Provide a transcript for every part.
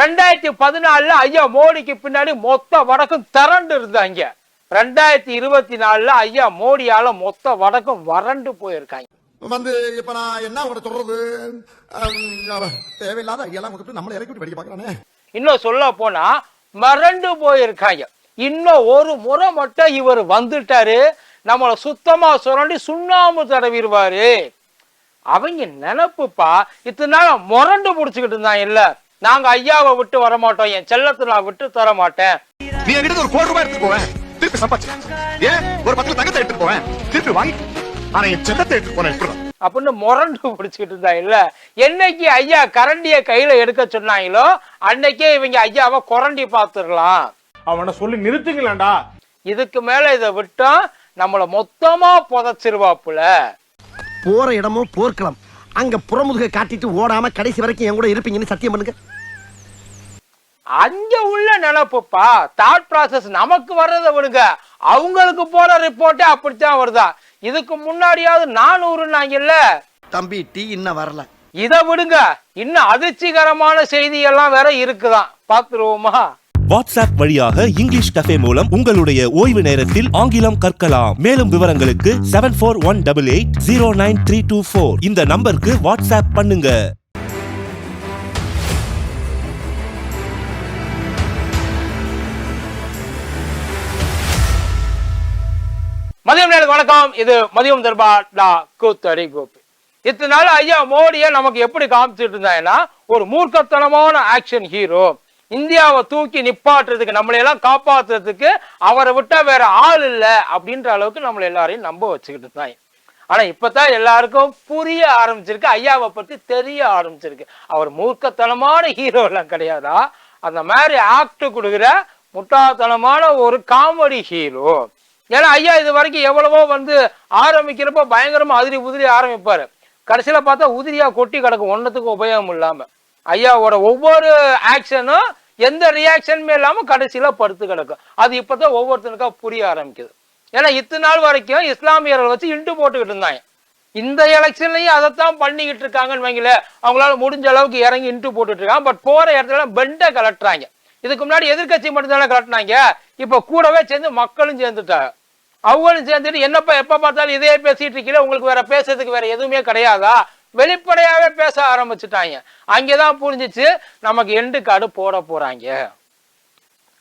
ரெண்டாயிரத்தி பதினாலுல ஐயா மோடிக்கு பின்னாடி மொத்த வடக்கும் திரண்டு இருந்தாங்க ரெண்டாயிரத்தி இருபத்தி நாலுல ஐயா மோடியால மொத்த வடக்கும் வறண்டு போயிருக்காங்க. வந்து இப்ப நான் என்ன உங்கள்ட்ட சொல்றது? தேவையில்லாத ஐடியாலாம் கொடுத்து நம்மளை இறக்கி படிக்க பாக்குறானே இன்னும் சொல்ல போனா மறண்டு போயிருக்காங்க. இன்னும் ஒரு முறை மட்டும் இவர் வந்துட்டாரு. நம்மள சுத்தமா சுரண்டி சுண்ணாம்பு தடவிடுவாரு. அவங்க நினப்புப்பா இத்தனை நாள் முரண்டு புடிச்சுக்கிட்டு இருந்தாங்க இல்ல. நாங்க ஐயாவை விட்டு வர மாட்டோம் என் செல்லத்தை நான் விட்டு தர மாட்டேன் நீ என்கிட்ட ஒரு கோடி ரூபாய் எடுத்துட்டு போவேன். திருப்பி சம்பாச்சு ஏன்? ஒரு பத்துல தங்கத்தை எடுத்துட்டு போவேன். திருப்பி வாங்கி. ஆனா என் செல்லத்தை எடுத்துட்டு போனேன் அப்படின்னு முரண்டு பிடிச்சிக்கிட்டு இருந்தாங்க இல்ல? என்னைக்கு ஐயா கரண்டிய கையில எடுக்க சொன்னாங்களோ அன்னைக்கே இவங்க ஐயாவை குரண்டி பார்த்துடலாம். அவனை சொல்லி நிறுத்துங்களேன்டா. இதுக்கு மேல இதை விட்டா நம்மள மொத்தமா புதைச்சிருவாப்புல. போற இடமும் போர்க்களம். அங்க புறமுதுக காட்டிட்டு ஓடாம கடைசி வரைக்கும் என் கூட இருப்பீங்கன்னு சத்தியம் பண்ணுங்க. அங்க உள்ள நினப்புப்பா. தாட் ப்ராசஸ் நமக்கு வர்றதை விடுங்க. அவங்களுக்கு போற ரிப்போர்ட்டே அப்படித்தான் வருதா. இதுக்கு முன்னாடியாவது நானூறுனாங்கல்ல தம்பி டீ இன்னும் வரல. இதை விடுங்க. இன்னும் அதிர்ச்சிகரமான செய்தி எல்லாம் வேற இருக்குதான். பாத்துருவோமா வாட்ஸ்அப் வழியாக இங்கிலீஷ் கஃபே மூலம் உங்களுடைய ஓய்வு நேரத்தில் ஆங்கிலம் கற்கலாம். மேலும் விவரங்களுக்கு seven four one double eight zero nine three two four இந்த நம்பருக்கு வாட்ஸ்அப் பண்ணுங்க. மதியம் நேரம் வணக்கம். இது மதியம் தர்பா டா கூத்தடி கோப்பி இத்தனை நாள் ஐயா மோடியை நமக்கு எப்படி காமிச்சிட்டு இருந்தாங்கன்னா ஒரு மூர்க்கத்தனமான ஆக்ஷன் ஹீரோ இந்தியாவை தூக்கி நிப்பாட்டுறதுக்கு நம்மளை எல்லாம் காப்பாத்துறதுக்கு அவரை விட்டா வேற ஆள் இல்லை அப்படின்ற அளவுக்கு நம்மளை எல்லாரையும் நம்ப வச்சுக்கிட்டு இருந்தாங்க. ஆனா இப்பதான் எல்லாருக்கும் புரிய ஆரம்பிச்சிருக்கு. ஐயாவை பத்தி தெரிய ஆரம்பிச்சிருக்கு. அவர் மூர்க்கத்தனமான ஹீரோ எல்லாம் கிடையாதா? அந்த மாதிரி ஆக்ட் கொடுக்குற முட்டாள்தனமான ஒரு காமெடி ஹீரோ ஏன்னா ஐயா இது வரைக்கும் எவ்வளவோ வந்து ஆரம்பிக்கிறப்ப பயங்கரமா அதிரி உதிரி ஆரம்பிப்பாரு. கடைசியில பார்த்தா உதிரியா கொட்டி கிடக்கும். ஒன்னத்துக்கும் உபயோகம் இல்லாம. ஐயாவோட ஒவ்வொரு ஆக்ஷனும் எந்த ரியாக்ஷனுமே இல்லாம கடைசியில படுத்து கிடக்கும். அது இப்பதான் ஒவ்வொருத்தனுக்கா புரிய ஆரம்பிக்குது. ஏன்னா இத்தனை நாள் வரைக்கும் இஸ்லாமியர்கள் வச்சு இன்ட்டு போட்டுக்கிட்டு இருந்தாங்க. இந்த எலெக்ஷன்லயும் அதைத்தான் பண்ணிக்கிட்டு இருக்காங்கன்னு வைங்களேன். அவங்களால முடிஞ்ச அளவுக்கு இறங்கி இன்ட்டு போட்டுட்டு இருக்காங்க. பட் போற இடத்துல பெண்டை கலட்டுறாங்க இதுக்கு முன்னாடி எதிர்க்கட்சி மட்டும்தானே கலட்டினாங்க. இப்ப கூடவே சேர்ந்து மக்களும் சேர்ந்துட்டாங்க. அவங்களும் சேர்ந்துட்டு என்னப்பா எப்ப பார்த்தாலும் இதே பேசிட்டு இருக்கீங்க. உங்களுக்கு வேற பேசுறதுக்கு வேற எதுவுமே கிடையாதா? வெளிப்படையாவே பேச ஆரம்பிச்சுட்டாங்க. அங்கேதான் புரிஞ்சிச்சு நமக்கு எண்டு காடு போட போறாங்க.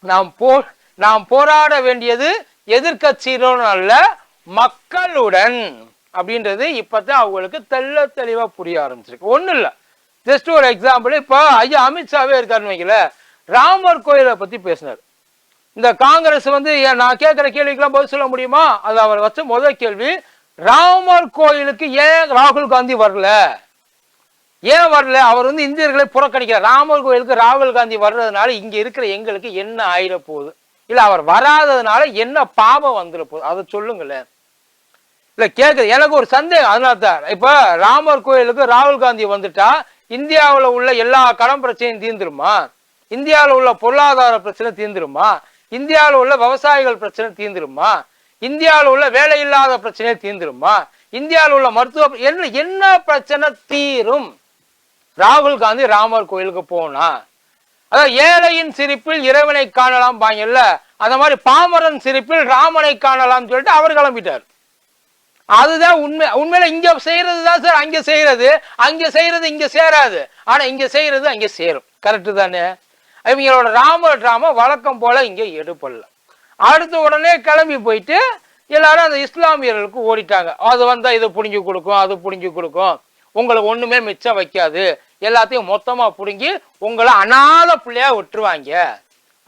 நாம் போ நாம் போராட வேண்டியது எதிர்கட்சியிலும் அல்ல மக்களுடன் அப்படின்றது இப்பதான் அவங்களுக்கு தெள்ள தெளிவா புரிய ஆரம்பிச்சிருக்கு. ஒன்றும் இல்ல. ஜஸ்ட் ஒரு எக்ஸாம்பிள் இப்போ ஐயா அமித்ஷாவே இருக்காருன்னு வைக்கல ராமர் கோயிலை பத்தி பேசினார். இந்த காங்கிரஸ் வந்து ஏன் நான் கேட்கிற கேள்விக்கெல்லாம் பதில் சொல்ல முடியுமா? அது அவர் வச்ச முதல் கேள்வி. ராமர் கோயிலுக்கு ஏன் ராகுல் காந்தி வரல? ஏன் வரல? அவர் வந்து இந்தியர்களை புறக்கணிக்கிறார். ராமர் கோயிலுக்கு ராகுல் காந்தி வர்றதுனால இங்க இருக்கிற எங்களுக்கு என்ன ஆயிட போகுது இல்ல அவர் வராததுனால என்ன பாவம் வந்துட போகுது? அதை சொல்லுங்களேன். இல்ல கேக்குது. எனக்கு ஒரு சந்தேகம். அதனால தான் இப்ப ராமர் கோயிலுக்கு ராகுல் காந்தி வந்துட்டா இந்தியாவில் உள்ள எல்லா கடன் பிரச்சனையும் தீர்ந்துருமா? இந்தியாவில் உள்ள பொருளாதார பிரச்சனை தீர்ந்துருமா? இந்தியாவில் உள்ள விவசாயிகள் பிரச்சனை தீர்ந்துருமா? இந்தியாவில் உள்ள வேலை இல்லாத பிரச்சனை தீர்ந்துருமா? இந்தியாவில் உள்ள மருத்துவ என்ன என்ன பிரச்சனை தீரும்? ராகுல் காந்தி ராமர் கோயிலுக்கு போனா. அதாவது ஏழையின் சிரிப்பில் இறைவனை காணலாம் பாங்கல்ல. அந்த மாதிரி பாமரன் சிரிப்பில் ராமனை காணலாம் சொல்லிட்டு அவர் கிளம்பிட்டார். அதுதான் உண்மை. உண்மையில இங்க செய்யறது தான் சார். அங்க செய்யறது. அங்க செய்யறது இங்க சேராது. ஆனா இங்க செய்யறது அங்க சேரும். கரெக்டு தானே? இவங்களோட ராம டிராமா வழக்கம் போல இங்கே எடுப்படல அடுத்த உடனே கிளம்பி போயிட்டு எல்லாரும் அந்த இஸ்லாமியர்களுக்கு ஓடிட்டாங்க. அது வந்தால் இதை புடுங்கி கொடுக்கும் அது புடுங்கி கொடுக்கும். உங்களை ஒன்றுமே மிச்சம் வைக்காது. எல்லாத்தையும் மொத்தமாக பிடுங்கி உங்களை அனாத பிள்ளையாக விட்டுருவாங்க.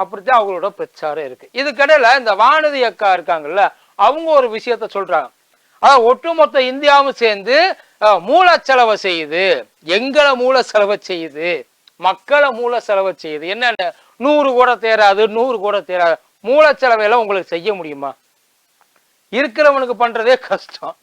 அப்படித்தான் அவங்களோட பிரச்சாரம் இருக்குது இதுக்கடையில் இந்த வானதி அக்கா இருக்காங்கல்ல அவங்க ஒரு விஷயத்த சொல்கிறாங்க அதாவது ஒட்டுமொத்த இந்தியாவும் சேர்ந்து மூல செலவை செய்யுது. எங்களை மூல செலவை செய்யுது. மக்களை மூல செலவு செய்யுது. என்னென்ன நூறு கூட தேராது நூறு கூட தேராது. மூலச்செலவையெல்லாம் உங்களுக்கு செய்ய முடியுமா? இருக்கிறவனுக்கு பண்றதே கஷ்டம்.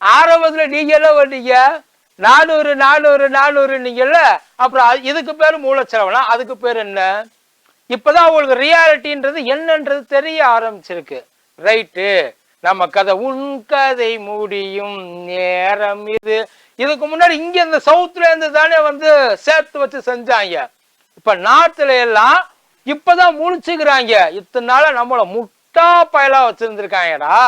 ஆரம்பத்துல நீங்க என்ன பண்ணீங்க? நானூறு நானூறு நானூறு நீங்கல்ல அப்புறம் அது- இதுக்கு மூல மூலச்செலவுனா அதுக்கு பேர் என்ன? இப்பதான் உங்களுக்கு ரியாலிட்டின்றது என்னன்றது தெரிய ஆரம்பிச்சிருக்கு. ரைட்டு நம்ம கதை உன் கதை முடியும் நேரம் இது. இதுக்கு முன்னாடி இங்க இந்த சவுத்துல இருந்து தானே வந்து சேர்த்து வச்சு செஞ்சாங்க. இப்ப நார்த்ல எல்லாம் இப்பதான் முழிச்சுக்கிறாங்க. இத்தனை நாள நம்மள முட்டா பயலா வச்சிருந்திருக்காங்கடா.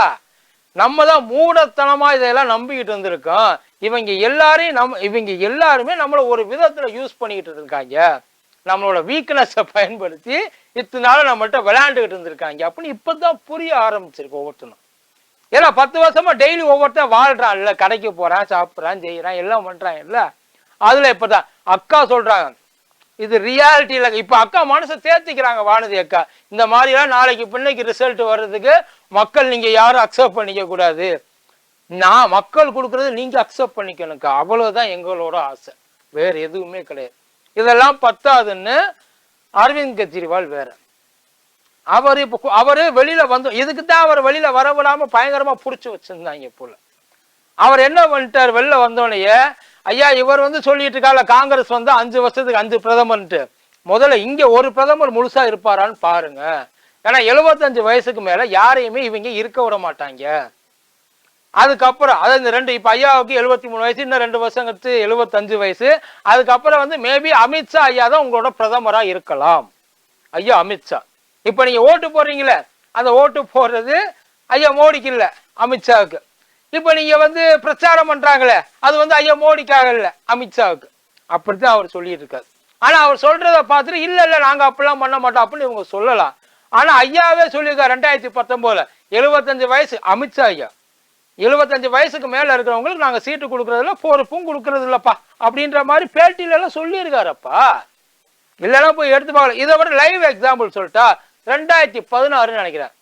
நம்ம தான் மூடத்தனமா இதையெல்லாம் நம்பிக்கிட்டு இருந்திருக்கோம். இவங்க எல்லாரையும் நம்ம இவங்க எல்லாருமே நம்மள ஒரு விதத்துல யூஸ் பண்ணிக்கிட்டு இருக்காங்க நம்மளோட வீக்னஸை பயன்படுத்தி இத்தனை நாள் நம்மள்ட்ட விளையாண்டுகிட்டு இருந்திருக்காங்க. அப்படின்னு இப்பதான் புரிய ஆரம்பிச்சிருக்கு ஒவ்வொருத்தனும். ஏன்னா பத்து வருஷமா டெய்லி ஒவ்வொருத்தன் வாழ்றான். இல்லை கடைக்கு போறான் சாப்பிட்றான் செய்யறான் எல்லாம் பண்றான் இல்ல? அதுல இப்பதான் அக்கா சொல்றாங்க. இது ரியாலிட்டியில இப்ப அக்கா மனசை தேர்த்திக்கிறாங்க வானதி அக்கா. இந்த மாதிரி எல்லாம் நாளைக்கு பின்னைக்கு ரிசல்ட் வர்றதுக்கு மக்கள் நீங்க யாரும் அக்செப்ட் பண்ணிக்க கூடாது. நான் மக்கள் கொடுக்கறது நீங்க அக்செப்ட் பண்ணிக்கணுக்கா அவ்வளவுதான் எங்களோட ஆசை. வேற எதுவுமே கிடையாது. இதெல்லாம் பத்தாதுன்னு அரவிந்த் கெஜ்ரிவால் வேற. அவர் இப்போ அவரு வெளியில வந்து இதுக்கு தான் அவர் வெளியில வர விடாம பயங்கரமா புடிச்சு வச்சிருந்தாங்க போல அவர் என்ன பண்ணிட்டார்? வெளில வந்தோடனே ஐயா இவர் வந்து சொல்லிட்டு இருக்கால காங்கிரஸ் வந்து அஞ்சு வருஷத்துக்கு அஞ்சு பிரதமர்ன்ட்டு. முதல்ல இங்க ஒரு பிரதமர் முழுசா இருப்பாரான்னு பாருங்க. ஏன்னா எழுபத்தஞ்சு வயசுக்கு மேல யாரையுமே இவங்க இருக்க விட மாட்டாங்க. அதுக்கப்புறம் அதாவது இந்த ரெண்டு இப்ப ஐயாவுக்கு எழுபத்தி மூணு வயசு இன்னும் ரெண்டு வருஷம் கழிச்சு எழுபத்தஞ்சு வயசு. அதுக்கப்புறம் வந்து மேபி அமித்ஷா ஐயா தான் உங்களோட பிரதமரா இருக்கலாம். ஐயா அமித்ஷா. இப்போ நீங்கள் ஓட்டு போடுறீங்களே அந்த ஓட்டு போடுறது ஐயா மோடிக்கு இல்லை அமித்ஷாவுக்கு இப்போ நீங்கள் வந்து பிரச்சாரம் பண்ணுறாங்களே அது வந்து ஐயா மோடிக்காக இல்லை அமித்ஷாவுக்கு அப்படித்தான் அவர் சொல்லிட்டு இருக்காரு. ஆனால் அவர் சொல்கிறத பார்த்துட்டு இல்லை இல்லை நாங்கள் அப்படிலாம் பண்ண மாட்டோம் அப்படின்னு இவங்க சொல்லலாம். ஆனால் ஐயாவே சொல்லியிருக்காரு ரெண்டாயிரத்தி பத்தொம்போதில் எழுபத்தஞ்சு வயசு அமித்ஷா ஐயா. எழுபத்தஞ்சு வயசுக்கு மேலே இருக்கிறவங்களுக்கு நாங்கள் சீட்டு கொடுக்குறதில்ல பொறுப்பும் கொடுக்கறது இல்லைப்பா அப்படின்ற மாதிரி பேட்டியிலலாம் சொல்லியிருக்காரப்பா. இல்லைன்னா போய் எடுத்து பார்க்கலாம். இதை விட லைவ் எக்ஸாம்பிள் சொல்லிட்டா ரெண்டாயிரத்தி பதினாறுன்னு நினைக்கிறேன்.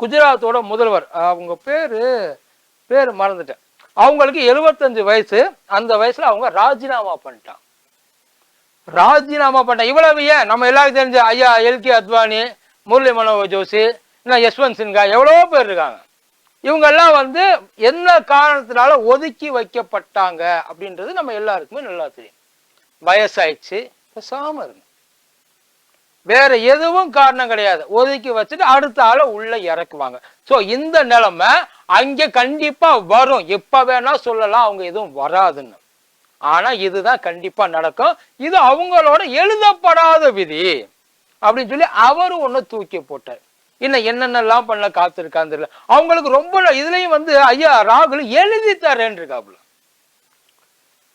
குஜராத்தோட முதல்வர் அவங்க பேர் பேர் மறந்துட்டேன். அவங்களுக்கு எழுபத்தஞ்சு வயசு. அந்த வயசுல அவங்க ராஜினாமா பண்ணிட்டான் ராஜினாமா பண்ணிட்டான் இவ்வளவு ஏன்? நம்ம எல்லாருக்கும் தெரிஞ்ச ஐயா எல்கே அத்வானி முரளி மனோகர் ஜோஷி இன்னும் யஷ்வந்த் சின்ஹா எவ்வளவோ பேர் இருக்காங்க? இவங்கெல்லாம் வந்து என்ன காரணத்தினால ஒதுக்கி வைக்கப்பட்டாங்க அப்படின்றது நம்ம எல்லாருக்குமே நல்லா தெரியும். வயசாயிடுச்சு. பேசாமல் இருங்க. வேற எதுவும் காரணம் கிடையாது. ஒதுக்கி வச்சுட்டு அடுத்த ஆளை உள்ள இறக்குவாங்க. சோ இந்த நிலைமை அங்க கண்டிப்பா வரும். எப்ப வேணா சொல்லலாம் அவங்க எதுவும் வராதுன்னு. ஆனா இதுதான் கண்டிப்பா நடக்கும். இது அவங்களோட எழுதப்படாத விதி. அப்படின்னு சொல்லி அவரு ஒன்று தூக்கி போட்டார். இன்னும் என்னென்னலாம் பண்ண காத்திருக்கான்னு தெரியல. அவங்களுக்கு ரொம்ப இதுலயும் வந்து ஐயா ராகுல் எழுதி தரேன் இருக்காப்புல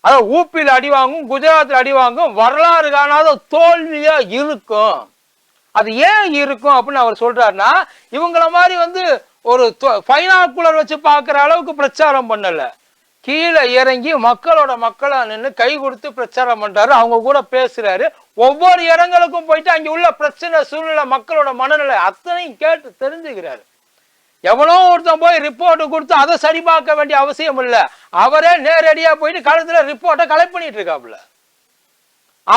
அதாவது ஊப்பியில் அடி வாங்கும் குஜராத்தில் அடி வாங்கும் வரலாறு காணாத தோல்வியா இருக்கும். அது ஏன் இருக்கும் அப்படின்னு அவர் சொல்றாருன்னா இவங்கள மாதிரி வந்து ஒரு ஃபைனாக்குலர் வச்சு பார்க்குற அளவுக்கு பிரச்சாரம் பண்ணல. கீழே இறங்கி மக்களோட மக்களா நின்று கை கொடுத்து பிரச்சாரம் பண்றாரு. அவங்க கூட பேசுறாரு. ஒவ்வொரு இடங்களுக்கும் போயிட்டு அங்கே உள்ள பிரச்சனை சூழ்நிலை மக்களோட மனநிலை அத்தனையும் கேட்டு தெரிஞ்சுக்கிறாரு. எவனோ ஒருத்தன் போய் ரிப்போர்ட் கொடுத்து அதை சரி பார்க்க வேண்டிய அவசியம் இல்லை. அவரே நேரடியாக போயிட்டு களத்தில் ரிப்போர்ட்டை கலெக்ட் பண்ணிட்டு இருக்காப்புல.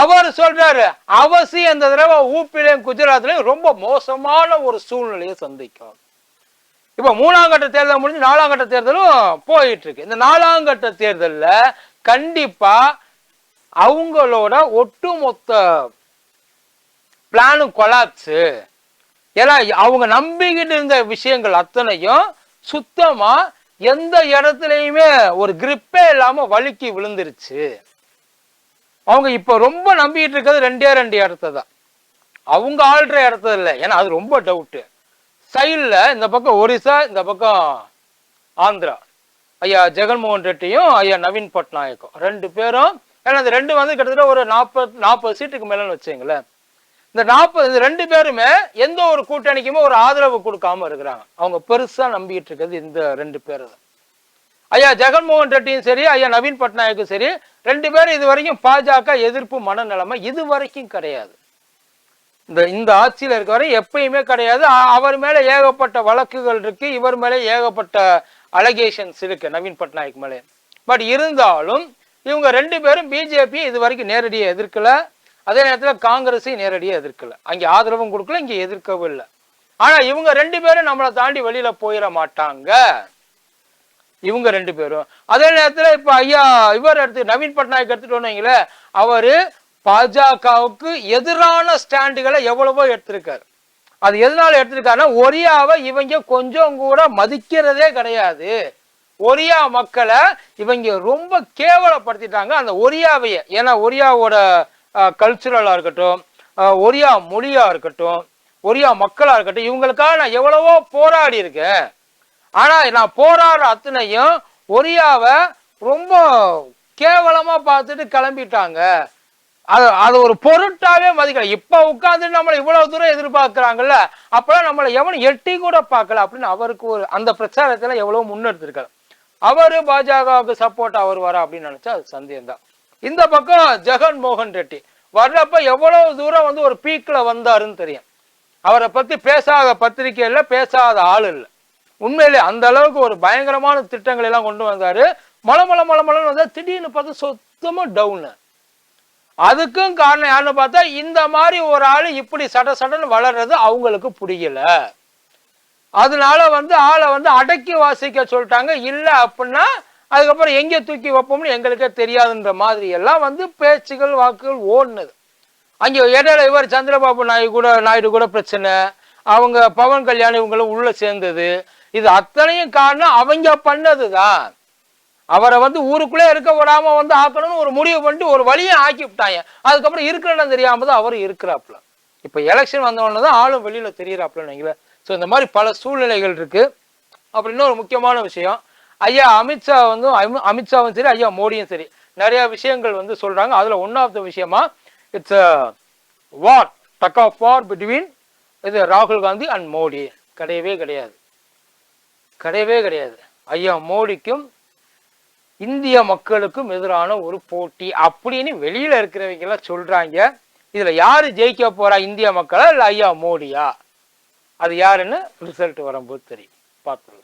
அவர் சொல்றாரு அவசியம் இந்த தடவை ஊப்பிலையும் குஜராத்லையும் ரொம்ப மோசமான ஒரு சூழ்நிலையை சந்திக்கும். இப்ப மூணாம் கட்ட தேர்தல் முடிஞ்சு நாலாம் கட்ட தேர்தலும் போயிட்டு இருக்கு. இந்த நாலாம் கட்ட தேர்தலில் கண்டிப்பா அவங்களோட ஒட்டுமொத்த பிளானும் கொலாப்ஸு ஏன்னா அவங்க நம்பிக்கிட்டு இருந்த விஷயங்கள் அத்தனையும் சுத்தமா எந்த இடத்துலையுமே ஒரு கிரிப்பே இல்லாம வழுக்கி விழுந்துருச்சு. அவங்க இப்ப ரொம்ப நம்பிக்கிட்டு இருக்கிறது ரெண்டே ரெண்டு இடத்த தான். அவங்க ஆள்ற இடத்துல இல்லை. ஏன்னா அது ரொம்ப டவுட்டு சைடில் இந்த பக்கம் ஒரிசா இந்த பக்கம் ஆந்திரா. ஐயா ஜெகன்மோகன் ரெட்டியும் ஐயா நவீன் பட்நாயக்கும். ரெண்டு பேரும் ஏன்னா அந்த ரெண்டு வந்து கிட்டத்தட்ட ஒரு நாற்பது நாற்பது சீட்டுக்கு மேலன்னு வச்சுங்களேன் இந்த நாற்பது இந்த ரெண்டு பேருமே எந்த ஒரு கூட்டணிக்குமே ஒரு ஆதரவு கொடுக்காம இருக்கிறாங்க. அவங்க பெருசா நம்பிட்டு இருக்கிறது இந்த ரெண்டு பேர் தான். ஐயா ஜெகன்மோகன் ரெட்டியும் சரி ஐயா நவீன் பட்நாயக்கும் சரி ரெண்டு பேரும் இது வரைக்கும் பாஜக எதிர்ப்பு மனநிலைமை இது வரைக்கும் கிடையாது. இந்த இந்த ஆட்சியில் இருக்க வரை எப்பயுமே கிடையாது. அவர் மேல ஏகப்பட்ட வழக்குகள் இருக்கு இவர் மேலே ஏகப்பட்ட அலகேஷன்ஸ் இருக்கு நவீன் பட்நாயக் மேலே. பட் இருந்தாலும் இவங்க ரெண்டு பேரும் பிஜேபி இது வரைக்கும் நேரடியாக எதிர்க்கல. அதே நேரத்தில் காங்கிரஸையும் நேரடியாக எதிர்க்கல. அங்கே ஆதரவும் கொடுக்கல இங்கே எதிர்க்கவும் இல்லை. ஆனால் இவங்க ரெண்டு பேரும் நம்மளை தாண்டி வெளியில் போயிட மாட்டாங்க. இவங்க ரெண்டு பேரும். அதே நேரத்தில் இப்போ ஐயா இவர் எடுத்து நவீன் பட்நாயக் எடுத்துட்டு அவர் பாஜகவுக்கு எதிரான ஸ்டாண்டுகளை எவ்வளவோ எடுத்திருக்காரு. அது எதனால எடுத்திருக்காருன்னா ஒரியாவை இவங்க கொஞ்சம் கூட மதிக்கிறதே கிடையாது. ஒரியா மக்களை இவங்க ரொம்ப கேவலப்படுத்திட்டாங்க அந்த ஒரியாவையே. ஏன்னா ஒரியாவோட கல்ச்சுரலாக இருக்கட்டும் ஒரியா மொழியாக இருக்கட்டும் ஒரியா மக்களாக இருக்கட்டும் இவங்களுக்காக நான் எவ்வளவோ போராடி இருக்கேன். ஆனால் நான் போராடுற அத்தனையும் ஒரியாவை ரொம்ப கேவலமாக பார்த்துட்டு கிளம்பிட்டாங்க. அது அது ஒரு பொருட்டாவே மதிக்கல. இப்போ உட்காந்து நம்மளை இவ்வளவு தூரம் எதிர்பார்க்குறாங்கல்ல அப்பெல்லாம் நம்மளை எவனும் எட்டி கூட பார்க்கல அப்படின்னு அவருக்கு ஒரு அந்த பிரச்சாரத்தில் எவ்வளோ முன்னெடுத்திருக்காரு. அவர் பாஜகவுக்கு சப்போர்ட் அவர் வரா அப்படின்னு நினச்சா அது சந்தேகம் தான் இந்த பக்கம் ஜெகன் மோகன் ரெட்டி. வர்றப்ப எவ்வளவு தூரம் வந்து ஒரு பீக்ல வந்தாருன்னு தெரியும். அவரை பத்தி பேசாத பத்திரிக்கையில பேசாத ஆள் இல்லை. உண்மையிலே அந்த அளவுக்கு ஒரு பயங்கரமான திட்டங்களை எல்லாம் கொண்டு வந்தாரு. மல மல மல வந்தா திடீர்னு பார்த்து சுத்தமா டவுனு அதுக்கும் காரணம் யாருன்னு பார்த்தா இந்த மாதிரி ஒரு ஆள் இப்படி சட சடன்னு வளர்றது அவங்களுக்கு புரியல. அதனால வந்து ஆளை வந்து அடக்கி வாசிக்க சொல்லிட்டாங்க. இல்லை அப்படின்னா அதுக்கப்புறம் எங்கே தூக்கி வைப்போம்னு எங்களுக்கே தெரியாதுன்ற மாதிரி எல்லாம் வந்து பேச்சுகள் வாக்குகள் ஓடுனது. அங்கே இடையில இவர் சந்திரபாபு நாயுடு கூட நாயுடு கூட பிரச்சனை. அவங்க பவன் கல்யாணம் இவங்களும் உள்ள சேர்ந்தது. இது அத்தனையும் காரணம் அவங்க பண்ணதுதான். அவரை வந்து ஊருக்குள்ளே இருக்க விடாம வந்து ஆக்கணும்னு ஒரு முடிவு பண்ணிட்டு ஒரு வழியை ஆக்கி விட்டாங்க. அதுக்கப்புறம் இருக்கிறன்னு தெரியாம தான் அவர் இருக்கிறாப்புல. இப்போ எலெக்ஷன் வந்தவொடனே தான் ஆளும் வெளியில் தெரியிறாப்புல நீங்களே ஸோ இந்த மாதிரி பல சூழ்நிலைகள் இருக்குது அப்புறம் இன்னொரு முக்கியமான விஷயம். ஐயா அமித்ஷா வந்து அமி- அமித்ஷாவும் சரி ஐயா மோடியும் சரி நிறைய விஷயங்கள் வந்து சொல்றாங்க. அதுல ஒன் ஆஃப் த விஷயமா it's war tug of war between இது ராகுல் காந்தி அண்ட் மோடி. கிடையவே கிடையாது. கிடையவே கிடையாது. ஐயா மோடிக்கும் இந்திய மக்களுக்கும் எதிரான ஒரு போட்டி அப்படின்னு வெளியில இருக்கிறவங்க எல்லாம் சொல்றாங்க. இதுல யாரு ஜெயிக்க போறா இந்திய மக்களா இல்ல ஐயா மோடியா? அது யாருன்னு ரிசல்ட் வரும்போது தெரியும். பார்த்துருங்க